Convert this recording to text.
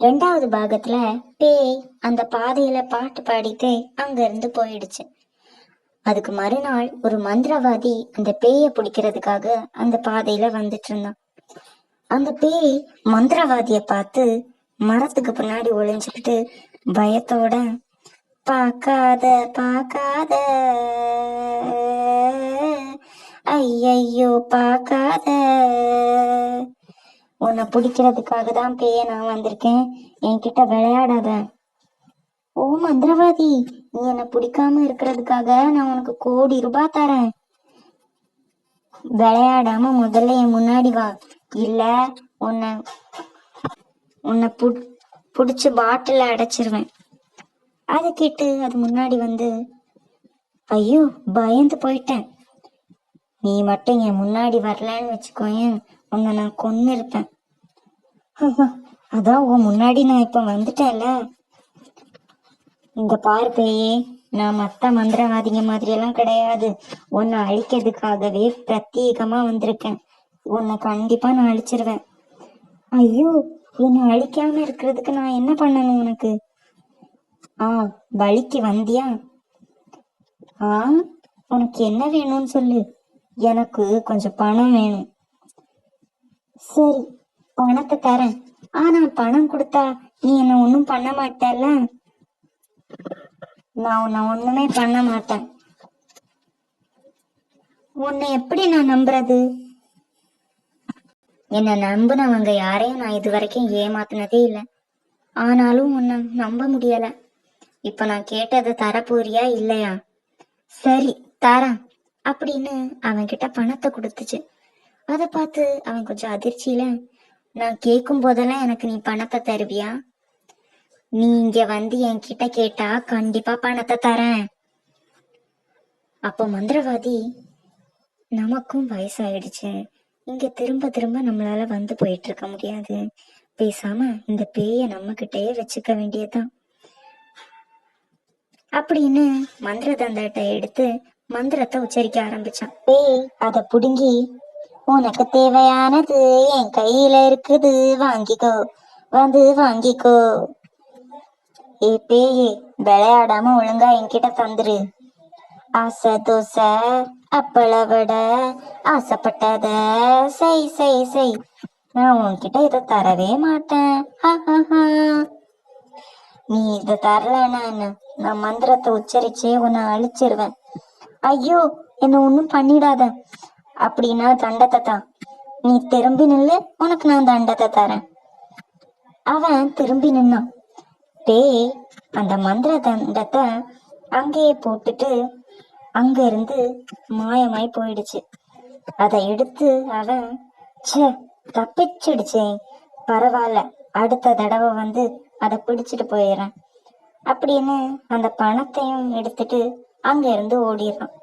ரெண்டாவது பாகத்துல பேய் அந்த பாதையில பாட்டு பாடிட்டு அங்க இருந்து போயிடுச்சு. அதுக்கு மறுநாள் ஒரு மந்திரவாதி அந்த பேய பிடிக்கிறதுக்காக அந்த பாதையில வந்துட்டு இருந்தான். அந்த பேய் மந்திரவாதிய பார்த்து மரத்துக்கு பின்னாடி ஒளிஞ்சுக்கிட்டு பயத்தோட பார்க்காத பார்க்காத ஐயையோ பார்க்காத. உன்னை பிடிக்கிறதுக்காக தான் பேய நான் வந்திருக்கேன். என்கிட்ட விளையாடாத. ஓ மந்திரவாதி நீ என்னை பிடிக்காம இருக்கிறதுக்காக நான் உனக்கு கோடி ரூபாய் தரேன். விளையாடாம முதல்ல என் முன்னாடி வா. இல்ல உன்னை உன்னை புட் புடிச்சு பாட்டில அடைச்சிருவேன். அதை கேட்டு அது முன்னாடி வந்து ஐயோ பயந்து போயிட்டேன். நீ மட்டும் என் முன்னாடி வரலன்னு வச்சுக்கோயேன். உன்னை நான் கொன்னு இருப்பேன் அதான் உன் முன்னாடி நான் இப்ப வந்துட்டேன்ல. இங்க பாரு பேயே நான் மத்த மந்திரவாதிங்க மாதிரி எல்லாம் கிடையாது. உன்னை அழிக்கிறதுக்காகவே பிரத்யேகமா வந்திருக்கேன். உன்னை கண்டிப்பா நான் அழிச்சிருவேன். ஐயோ உன்னை அழிக்காம இருக்கிறதுக்கு நான் என்ன பண்ணணும் உனக்கு? ஆ வழிக்கு வந்தியா? ஆ உனக்கு என்ன வேணும்னு சொல்லு. எனக்கு கொஞ்சம் பணம் வேணும். சரி பணத்தை தரேன். ஆனா பணம் கொடுத்தா நீ என்ன ஒண்ணும் பண்ண மாட்டல நான் உன்னை ஒண்ணுமே பண்ண மாட்டேன். உன்னை எப்படி நான் நம்புறது? என்னை நம்புனவங்க யாரையும் நான் இது வரைக்கும் ஏமாத்தினதே இல்லை. ஆனாலும் உன்னை நம்ப முடியல. இப்ப நான் கேட்டதை தரப்போறியா இல்லையா? சரி தரேன் அப்படின்னு அவன்கிட்ட பணத்தை கொடுத்துச்சு. அதை பார்த்து அவன் கொஞ்சம் அதிர்ச்சியில நான் கேட்கும் போதெல்லாம் எனக்கு நீ பணத்தை தருவியா? நீ இங்க வந்து என்கிட்ட கேட்டா கண்டிப்பா பணத்தை தரேன். அப்போ மந்திரவாதி நமக்கும் வயசாயிடுச்சு. இங்க திரும்ப திரும்ப நம்மளால வந்து போயிட்டு இருக்க முடியாது. பேசாம இந்த பேய நம்ம கிட்டயே வச்சுக்க வேண்டியதுதான். அப்படின்னு மந்திர தந்தட்டை எடுத்து மந்திரத்தை உச்சரிக்க ஆரம்பிச்சான். பேய் அதை புடுங்கி உனக்கு தேவையானது என் கையில இருக்குது. வாங்கிக்கோ. வந்து வாங்கிக்கோ. ஏ பேயே விளையாடாம ஒழுங்கா என்கிட்ட தந்துரு. ஆசை தோசை அப்பள வடை ஆசைப்பட்டத செய் செய் செய். நான் உன்கிட்ட இதை தரவே மாட்டேன். ஹா, ஹா. நீ இதை தரலன்னு நான். மந்திரத்தை உச்சரிச்சே உன்னை அழிச்சிருவேன். ஐயோ என்ன ஒன்றும் பண்ணிடாத. அப்படின்னா தண்டத்தை தான். நீ திரும்பி நில்லு உனக்கு நான் தண்டத்தை தரேன். அவன் திரும்பி நின்னான். பேய் அந்த மந்திர தண்டத்தை அங்கேயே போட்டுட்டு அங்க இருந்து மாயமாய் போயிடுச்சு. அதை எடுத்து அவன் சே தப்பிச்சிடுச்சே. பரவாயில்ல அடுத்த தடவை வந்து அதை பிடிச்சிட்டு போயிடுறேன். அப்படின்னு அந்த பணத்தையும் எடுத்துட்டு அங்க இருந்து ஓடிடுறான்.